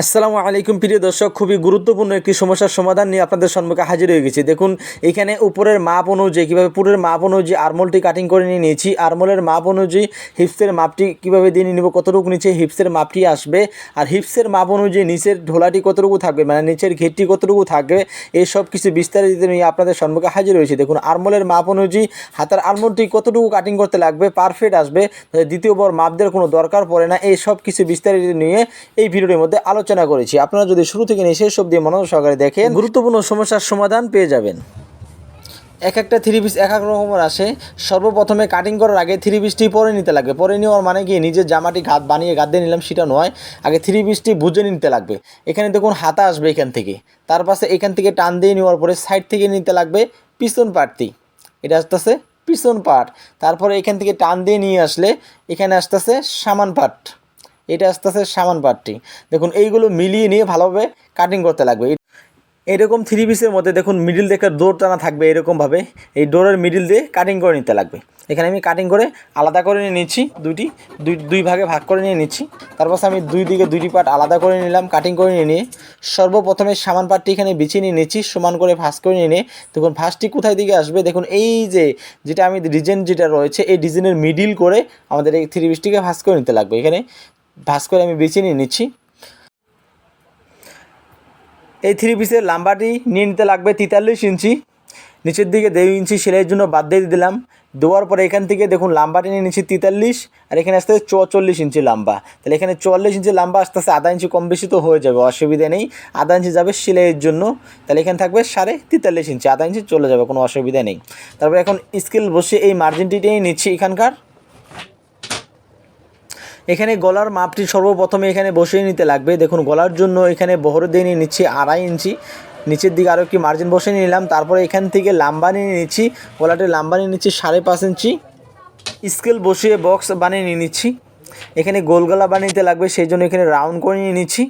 আসসালামু আলাইকুম, প্রিয় দর্শক। খুবই গুরুত্বপূর্ণ একটি সমস্যার সমাধান নিয়ে আপনাদের সম্মুখে হাজির হয়ে গেছি। দেখুন, এখানে উপরের মাপ অনুযায়ী, কীভাবে পুরের মাপ অনুযায়ী আরমোলটি কাটিং করে নিয়ে নিয়েছি। আরমোলের মাপ অনুযায়ী হিপসের মাপটি কীভাবে দিয়ে নিয়ে নেব, কতটুকু নিচে হিপসের মাপটি আসবে, আর হিপসের মাপ অনুযায়ী নিচের ঢোলাটি কতটুকু থাকবে মানে নিচের ঘেরটি কতটুকু থাকবে, এই সব কিছু বিস্তারিত নিয়ে আপনাদের সম্মুখে হাজির হয়েছি। দেখুন, আরমোলের মাপ অনুযায়ী হাতের আরমোলটি কতটুকু কাটিং করতে লাগবে পারফেক্ট আসবে। দ্বিতীয়বার মাপ দেওয়ার কোনো দরকার পড়ে না, এই সব কিছু বিস্তারিত নিয়ে এই ভিডিওর মধ্যে আলোচনা করেছি। আপনারা যদি শুরু থেকে নিয়ে শেষ অব্দি মনোযোগ সহকারে দেখেন, গুরুত্বপূর্ণ সমস্যার সমাধান পেয়ে যাবেন। এক একটা থ্রি পিস, এক এক রকমের আসে। সর্বপ্রথমে কাটিং করার আগে থ্রি পিসটি পরে নিতে লাগবে। পরে নেওয়ার মানে কি? নিজের জামাটি ঘাত বানিয়ে ঘাত দিয়ে নিলাম, সেটা নয়। আগে থ্রি পিসটি বুঝে নিতে লাগবে। এখানে দেখুন, হাতা আসবে এখান থেকে। তার পাশে এখান থেকে টান দিয়ে নেওয়ার পরে সাইড থেকে নিতে লাগবে পিছন পাটটি। এটা আসতেছে পিছন পাট। তারপরে এখান থেকে টান দিয়ে নিয়ে আসলে এখানে আসতেছে সামান পাট। এটা আস্তে আস্তে সামান পাটটি। দেখুন, এইগুলো মিলিয়ে নিয়ে ভালোভাবে কাটিং করতে লাগবে। এরকম থ্রি পিসের মধ্যে দেখুন মিডিল থেকে ডোর টানা থাকবে এরকমভাবে। এই ডোরের মিডিল দিয়ে কাটিং করে নিতে লাগবে। এখানে আমি কাটিং করে আলাদা করে নিয়ে নিচ্ছি দুইটি, দুই দুই ভাগে ভাগ করে নিয়ে নিচ্ছি। তারপর আমি দুই দিকে দুইটি পার্ট আলাদা করে নিলাম কাটিং করে নিয়ে নিয়ে। সর্বপ্রথমে সামান পার্টটি এখানে বিছিয়ে নিয়ে নিচ্ছি, সমান করে ভাঁজ করে নিয়ে নিয়ে। দেখুন, ভাঁজটি কোথায় দিকে আসবে? দেখুন, এই যে যেটা আমি ডিজাইন যেটা রয়েছে, এই ডিজাইনের মিডিল করে আমাদের এই থ্রি পিসটিকে ভাঁজ করে নিতে লাগবে। এখানে ভাঁজ করে আমি বেছে নিয়ে নিচ্ছি। এই থ্রি পিসের লাম্বাটি নিয়ে নিতে লাগবে তেতাল্লিশ ইঞ্চি। নিচের দিকে দেড় ইঞ্চি সেলাইয়ের জন্য বাদ দিয়ে দিলাম। দেওয়ার পরে এখান থেকে দেখুন লাম্বাটি নিয়ে নিচ্ছি তেতাল্লিশ, আর এখানে আসতে চুয়াচল্লিশ ইঞ্চি লম্বা। তাহলে এখানে চুয়াল্লিশ ইঞ্চি লম্বা আস্তে আস্তে আধা ইঞ্চি কম বেশি তো হয়ে যাবে, অসুবিধা নেই। আধা ইঞ্চি যাবে সেলাইয়ের জন্য। তাহলে এখানে থাকবে সাড়ে তেতাল্লিশ ইঞ্চি, আধা ইঞ্চি চলে যাবে, কোনো অসুবিধা নেই। তারপরে এখন স্কেল বসে এই মার্জিনটি নিয়ে নিচ্ছি এখানকার। এখানে গলার মাপটি সর্বপ্রথমে এখানে বসিয়ে নিতে লাগবে। দেখুন, গলার জন্য এখানে বহর দিয়ে নিয়ে নিচ্ছি আড়াই ইঞ্চি। নিচের দিকে আরও একটি মার্জিন বসিয়ে নিলাম। তারপরে এখান থেকে লাম্বা নিয়ে নিচ্ছি। গলাটি লাম্বা নিয়ে নিচ্ছি সাড়ে পাঁচ ইঞ্চি। স্কেল বসিয়ে বক্স বানিয়ে নিয়ে নিচ্ছি। এখানে গোলগলা বানিয়ে নিতে লাগবে, সেই জন্য এখানে রাউন্ড করে নিয়ে নিচ্ছি।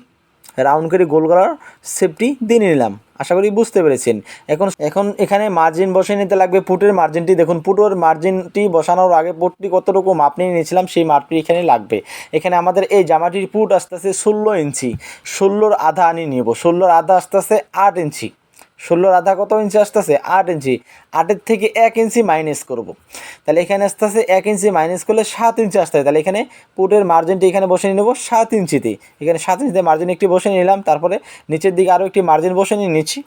রাউন্ড করে গোল করার সেফটি দিয়ে নিলাম। আশা করি বুঝতে পেরেছেন। এখন এখন এখানে মার্জিন বসিয়ে নিতে লাগবে। পুটের মার্জিনটি দেখুন, পুটোর মার্জিনটি বসানোর আগে পুটটি কতটুকু মাপ নিয়ে নিয়েছিলাম, সেই মাপটি এখানে লাগবে। এখানে আমাদের এই জামাটির পুট আস্তে আস্তে ষোলো ইঞ্চি, ষোলোর আধা আনি নেব। ষোলোর আধা আস্তে আস্তে আট ইঞ্চি। ষোলোর আধা কত ইঞ্চি আসতেছে? আট ইঞ্চি আটের থেকে এক ইঞ্চি মাইনাস করব। তাহলে এখানে আসতেছে এক ইঞ্চি মাইনাস করলে সাত ইঞ্চি আসতে হয়। তাহলে এখানে পুটের মার্জিনটি এখানে বসে নিয়ে নেব সাত ইঞ্চিতে এখানে সাত ইঞ্চিতে মার্জিন একটি বসে নিলাম। তারপরে নিচের দিকে আরও একটি মার্জিন বসে নিয়ে নিচ্ছি।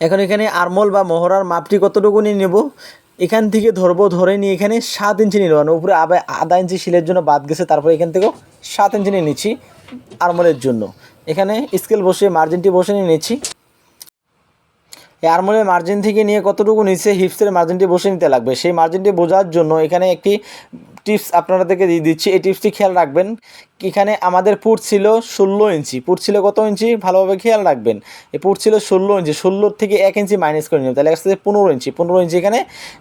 এখন এখানে আরমোল বা মোহরার মাপটি কতটুকু নিয়ে নেব? এখান থেকে ধরবো, ধরে নিয়ে এখানে সাত ইঞ্চি নিল মানে উপরে আবার আধা ইঞ্চি শিলের জন্য বাদ গেছে। তারপরে এখান থেকেও সাত ইঞ্চি নিয়ে নিচ্ছি আরমোলের জন্য। এখানে স্কেল বসে মার্জিনটি বসে নিয়ে নিচ্ছি। আরমোলের মার্জিন থেকে নিয়ে কতটুকু নিচে হিপসের মার্জিনটি বসে নিতে লাগবে। সেই মার্জিনটি বোঝার জন্য এখানে একটি টিপস আপনাদেরকে দিয়ে দিচ্ছি। এই টিপসটি খেয়াল রাখবেন। এখানে আমাদের পুট ছিল ষোলো ইঞ্চি। পুট ছিল কত ইঞ্চি? ভালোভাবে খেয়াল রাখবেন। এই পুট ছিল ষোলো ইঞ্চি। ষোলোর থেকে এক ইঞ্চি মাইনাস করে নেবেন তাহলে আসতে পনেরো ইঞ্চি। পনেরো ইঞ্চি এখানে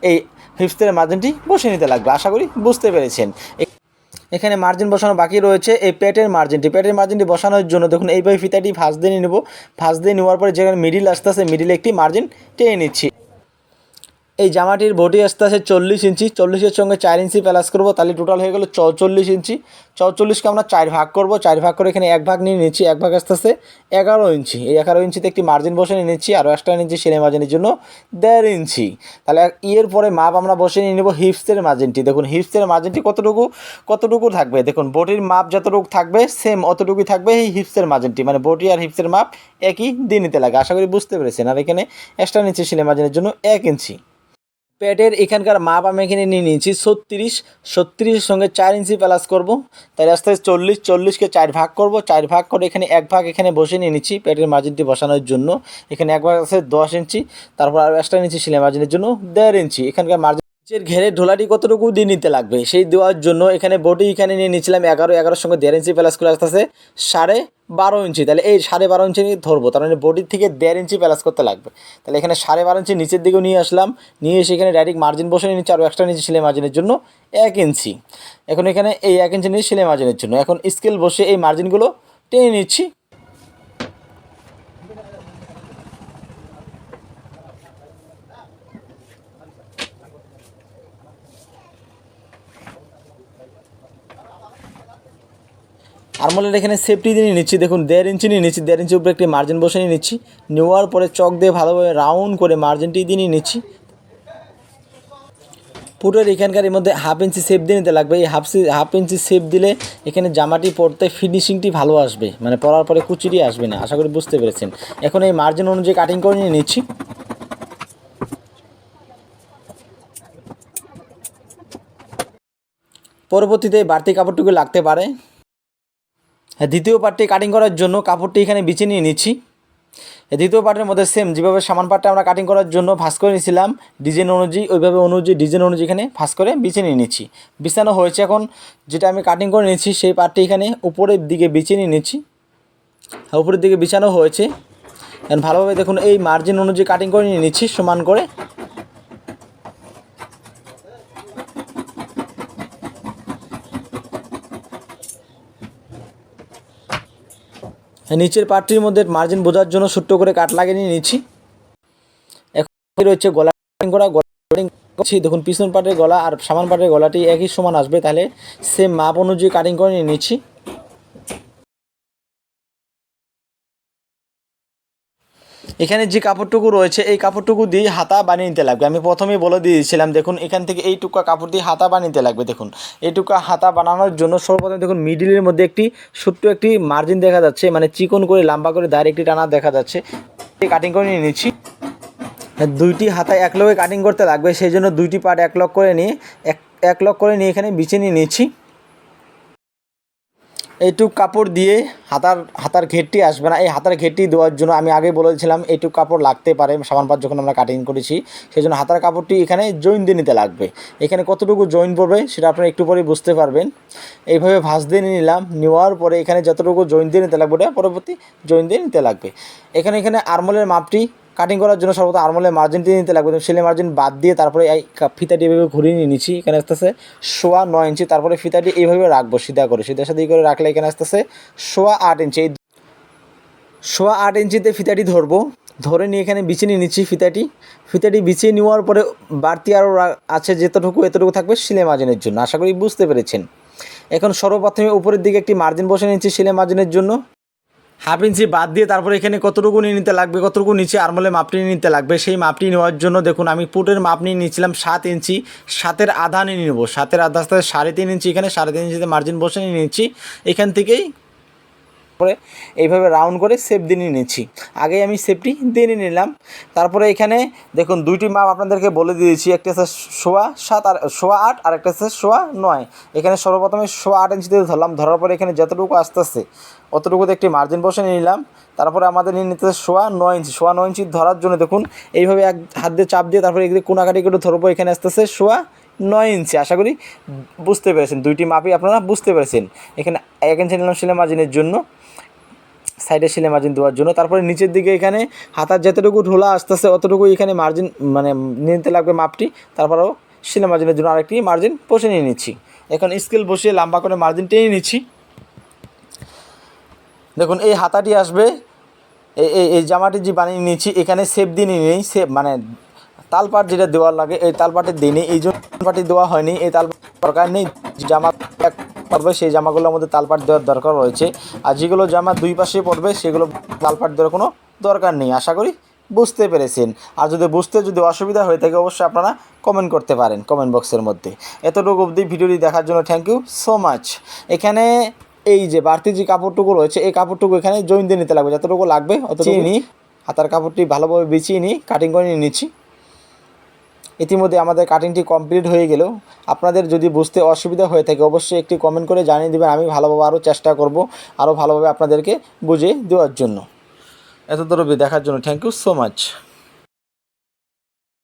এই হিপসের মার্জিনটি বসে নিতে লাগবে। আশা করি বুঝতে পেরেছেন। এখানে মার্জিন বসানো বাকি রয়েছে। এই পেটের মার্জিনটি পেটের মার্জিনটি বসানোর জন্য দেখুন এইভাবে ফিতাটি ফাঁস দিয়ে নেব। ফাঁস দিয়ে নেওয়ার পরে যেখানে মিডিল আসতে আসে মিডিলে একটি মার্জিন টেনে নিচ্ছি। এই জামাটির বডি আসতে আসে চল্লিশ ইঞ্চি, চল্লিশের সঙ্গে চার ইঞ্চি প্যালাস করব, তাহলে টোটাল হয়ে গেলো চৌচল্লিশ ইঞ্চি। চৌচল্লিশকে আমরা চার ভাগ করব, চার ভাগ করে এখানে এক ভাগ নিয়ে নিচ্ছি এক ভাগ আসতে আসে এগারো ইঞ্চি। এই এগারো ইঞ্চিতে একটি মার্জিন বসে নিয়ে নিচ্ছি আরও একটা নিচ্ছি সেলাই মার্জিনের জন্য দেড় ইঞ্চি। তাহলে ইয়ের পরে মাপ আমরা বসে নিয়ে নেব হিপসের মার্জিনটি দেখুন হিপসের মার্জিনটি কতটুকু কতটুকু থাকবে? দেখুন বটির মাপ যতটুকু থাকবে সেম অতটুকুই থাকবে এই হিপসের মার্জিনটি মানে বটি আর হিপসের মাপ একই দিয়ে নিতে লাগে। আশা করি বুঝতে পেরেছেন। আর এখানে এক্সট্রা নিচ্ছি সেলাই মার্জিনের জন্য এক ইঞ্চি। প্যাটের এখানকার মাপ আমি এখানে নিয়ে নিয়েছি ছত্রিশ। ছত্রিশের সঙ্গে চার ইঞ্চি প্লাস করব। তাই আস্তে আস্তে চল্লিশ, চল্লিশকে চার ভাগ করব। চার ভাগ করে এখানে এক ভাগ এখানে বসে নিয়ে নিচ্ছি প্যাডের মার্জিনটি বসানোর জন্য। এখানে এক ভাগ আছে দশ ইঞ্চি, তারপর আরও এক্সট্রা নিচ্ছি সেলাই মার্জিনের জন্য দেড় ইঞ্চি। এখানকার মার্জিন নিচের ঘেরে ঢোলাটি কতটুকু দিয়ে নিতে লাগবে? সেই দেওয়ার জন্য এখানে বডি এখানে নিয়ে নিচ্ছিলাম এগারো, এগারোর সঙ্গে দেড় ইঞ্চি প্লাস করে আসতে আসতে সাড়ে বারো ইঞ্চি। তাহলে এই সাড়ে বারো ইঞ্চি নিয়ে ধরবো, তার মানে বডির থেকে দেড় ইঞ্চি প্লাস করতে লাগবে। তাহলে এখানে সাড়ে বারো ইঞ্চি নিচের দিকেও নিয়ে আসলাম, নিয়ে এসে এখানে ডাইরেক্ট মার্জিন বসে নিচ্ছি, আরও এক্সট্রা নিচ্ছি সেলাই মার্জিনের জন্য এক ইঞ্চি। এখন এখানে এই এক ইঞ্চি নিয়ে সেলাই মার্জিনের জন্য। এখন স্কেল বসে এই মার্জিনগুলো টেনে নিচ্ছি। আরমোলের এখানে সেফটি দিয়ে নিচ্ছি। দেখুন, দেড় ইঞ্চি নিয়ে নিচ্ছি, দেড় ইঞ্চির উপরে একটি মার্জিন বসে নিয়ে নিচ্ছি। নেওয়ার পরে চক দিয়ে ভালোভাবে রাউন্ড করে মার্জিনটি দিয়ে নিয়ে নিচ্ছি। পুরোর এখানকার এর মধ্যে হাফ ইঞ্চি সেপ দিয়ে নিতে লাগবে। এই হাফ হাফ ইঞ্চি সেপ দিলে এখানে জামাটি পরতে ফিনিশিংটি ভালো আসবে। মানে পরার পরে কুচিটি আসবে না। আশা করি বুঝতে পেরেছেন। এখন এই মার্জিন অনুযায়ী কাটিং করে নিয়ে নিচ্ছি। পরবর্তীতে বাড়তি কাপড়টুকু লাগতে পারে। দ্বিতীয় পার্টটি কাটিং করার জন্য কাপড়টি এখানে বিছিয়ে নিয়ে নিচ্ছি। দ্বিতীয় পার্টের মধ্যে সেম যেভাবে সামান পার্টটা আমরা কাটিং করার জন্য ভাঁজ করে নিয়েছিলাম ডিজাইন অনুযায়ী ওইভাবে অনুযায়ী ডিজাইন অনুযায়ী এখানে ভাঁজ করে বিছিয়ে নিয়ে নিচ্ছি। বিছানো হয়েছে এখন যেটা আমি কাটিং করে নিয়েছি সেই পার্টটি এখানে উপরের দিকে বিছিয়ে নিয়ে নিচ্ছি। হ্যাঁ, উপরের দিকে বিছানো হয়েছে। ভালোভাবে দেখুন এই মার্জিন অনুযায়ী কাটিং করে নিয়ে নিচ্ছি সমান করে। নিচের পার্টটির মধ্যে মার্জিন বোঝার জন্য ছোট্ট করে কাট লাগিয়ে নিয়ে নিচ্ছি। এখন রয়েছে গলা করা, গলা করছি। দেখুন, পিছন পাটের গলা আর সামান পাটের গলাটি একই সমান আসবে। তাহলে সেম মাপ অনুযায়ী কাটিং করে নিয়ে নিচ্ছি। এখানে যে কাপড়টুকু রয়েছে, এই কাপড়টুকু দিয়ে হাতা বানিয়ে নিতে লাগবে। আমি প্রথমেই বলে দিয়েছিলাম, দেখুন, এখান থেকে এই টুকা কাপড় দিয়ে হাতা বানিয়ে নিতে লাগবে, দেখুন। এই টুকা হাতা বানানোর জন্য সর্বপ্রথম দেখুন মিডিলের মধ্যে একটি ছোট্ট একটি মার্জিন দেখা যাচ্ছে মানে চিকন করে, লম্বা করে দাঁড়িয়ে একটি টানা দেখা যাচ্ছে। কাটিং করে নিয়ে নিচ্ছি। দুইটি হাতায় এক লগে কাটিং করতে লাগবে, সেই জন্য দুইটি পার্ট এক লক করে নিয়ে, এক এক লক করে নিয়ে এখানে বিছে নিয়ে নিচ্ছি। এইটুক কাপড় দিয়ে হাতার হাতার ঘেরটি আসবে না। এই হাতার ঘেরটি দেওয়ার জন্য আমি আগে বলেছিলাম, এইটুক কাপড় লাগতে পারে সামান পাত যখন আমরা কাটিং করেছি সেই জন্য হাতার কাপড়টি এখানে জয়েন দিয়ে নিতে লাগবে। এখানে কতটুকু জয়েন পড়বে সেটা আপনারা একটু পরে বুঝতে পারবেন। এইভাবে ভাঁজ দিয়ে নিলাম, নেওয়ার পরে এখানে যতটুকু জয়েন দিয়ে নিতে লাগবে ওটা পরবর্তী জয়েন দিয়ে নিতে লাগবে। এখানে এখানে আরমোলের মাপটি কাটিং করার জন্য সর্বত আরমোলের মার্জিনটি নিতে লাগবে। সেলে মার্জিন বাদ দিয়ে তারপরে এই ফিতাটি এভাবে ঘুরিয়ে নিয়ে নিচ্ছি। এখানে আসতেছে সোয়া নয় ইঞ্চি। তারপরে ফিতাটি এইভাবে রাখব সিধা করে। সিধা সাথে করে রাখলে এখানে আসতেছে সোয়া আট ইঞ্চি। এই সোয়া আট ইঞ্চিতে ফিতাটি ধরবো। ধরে নিয়ে এখানে বিছিয়ে নিয়ে নিচ্ছি ফিতাটি। ফিতাটি বিছিয়ে নেওয়ার পরে বাড়তি আরও আছে যেতটুকু, এতটুকু থাকবে সিলে মার্জিনের জন্য। আশা করি বুঝতে পেরেছেন। এখন সর্বপ্রথমে উপরের দিকে একটি মার্জিন বসে নিচ্ছি সিলে মার্জিনের জন্য। হাফ ইঞ্চি বাদ দিয়ে তারপরে এখানে কতটুকু নিয়ে নিতে লাগবে, কতটুকু নিচে আরমলে মাপটি নিতে লাগবে, সেই মাপটি নেওয়ার জন্য দেখুন আমি পুটের মাপ নিয়ে নিয়েছিলাম সাত ইঞ্চি, সাতের আধা নিয়ে নেব, সাতের আধা আস্তে সাড়ে তিন ইঞ্চি এখানে, সাড়ে তিন ইঞ্চিতে মার্জিন বসে নিয়ে নিচ্ছি এখান থেকেই করে এইভাবে রাউন্ড করে সেপ দিয়ে নিয়ে নিচ্ছি আগে আমি সেপটি দিয়ে নিলাম। তারপরে এখানে দেখুন, দুইটি মাপ আপনাদেরকে বলে দিয়েছি। একটা হচ্ছে সোয়া সাত আর, সোয়া আট, আর একটা হচ্ছে সোয়া নয়। এখানে সর্বপ্রথমে সোয়া আট ইঞ্চিতে ধরলাম। ধরার পরে এখানে যতটুকু আসতেছে, অতটুকুতে একটি মার্জিন বসে নিলাম। তারপরে আমাদের নিয়ে নিতে সোয়া নয় ইঞ্চি সোয়া নয় ইঞ্চি ধরার জন্য দেখুন, এইভাবে এক হাত দিয়ে চাপ দিয়ে তারপরে এদিকে কোনাকাটি করে ধরবো। এখানে আসতেছে সোয়া নয় ইঞ্চি, আশা করি বুঝতে পেরেছেন। দুইটি মাপই আপনারা বুঝতে পেরেছেন। এখানে এক ইঞ্চি নিলাম সেলাই মার্জিনের জন্য, সাইডে সেলে মার্জিন দেওয়ার জন্য। তারপরে নিচের দিকে এখানে হাতার যতটুকু ঢোলা আসতেছে অতটুকু এখানে মার্জিন মানে নিতে লাগবে মাপটি। তারপরেও সেলে মার্জিনের জন্য আরেকটি মার্জিন বসে নিয়ে নিচ্ছি। এখন স্কেল বসিয়ে লম্বা করে মার্জিন টেনে নিচ্ছি। দেখুন, এই হাতাটি আসবে, এই এই জামাটি যে বানিয়ে নিয়েছি এখানে সেপ দিয়ে নিয়ে নিই সেপ মানে তালপাট যেটা দেওয়ার লাগে এই তালপাটের দিইনি। এই জন্য তালপাটি দেওয়া হয়নি। এই তাল দরকার নেই। জামা এক পড়বে সেই জামাগুলোর মধ্যে তালপাট দেওয়ার দরকার রয়েছে। আর যেগুলো জামা দুই পাশে পড়বে সেগুলো তালপাট দেওয়ার কোনো দরকার নেই। আশা করি বুঝতে পেরেছেন। আর যদি বুঝতে যদি অসুবিধা হয়ে থাকে অবশ্যই আপনারা কমেন্ট করতে পারেন কমেন্ট বক্সের মধ্যে। এতটুকু অবধি ভিডিওটি দেখার জন্য থ্যাংক ইউ সো মাচ এখানে এই যে বাড়তি যে কাপড়টুকু রয়েছে এই কাপড়টুকু এখানে জয়েন দিয়ে নিতে লাগবে। যতটুকু লাগবে অতটুকু নিই হাতার কাপড়টি ভালোভাবে বিছিয়ে নিই কাটিং করে নিয়ে নিচ্ছি। ইতিমধ্যে আমাদের কাটিংটি কমপ্লিট হয়ে গেল। আপনাদের যদি বুঝতে অসুবিধা হয়ে থাকে, অবশ্যই একটি কমেন্ট করে জানিয়ে দেবেন। আমি ভালোভাবে আরও চেষ্টা করব, আরও ভালোভাবে আপনাদেরকে বুঝিয়ে দেওয়ার জন্য। এত দূর দেখার জন্য থ্যাংক ইউ সো মাচ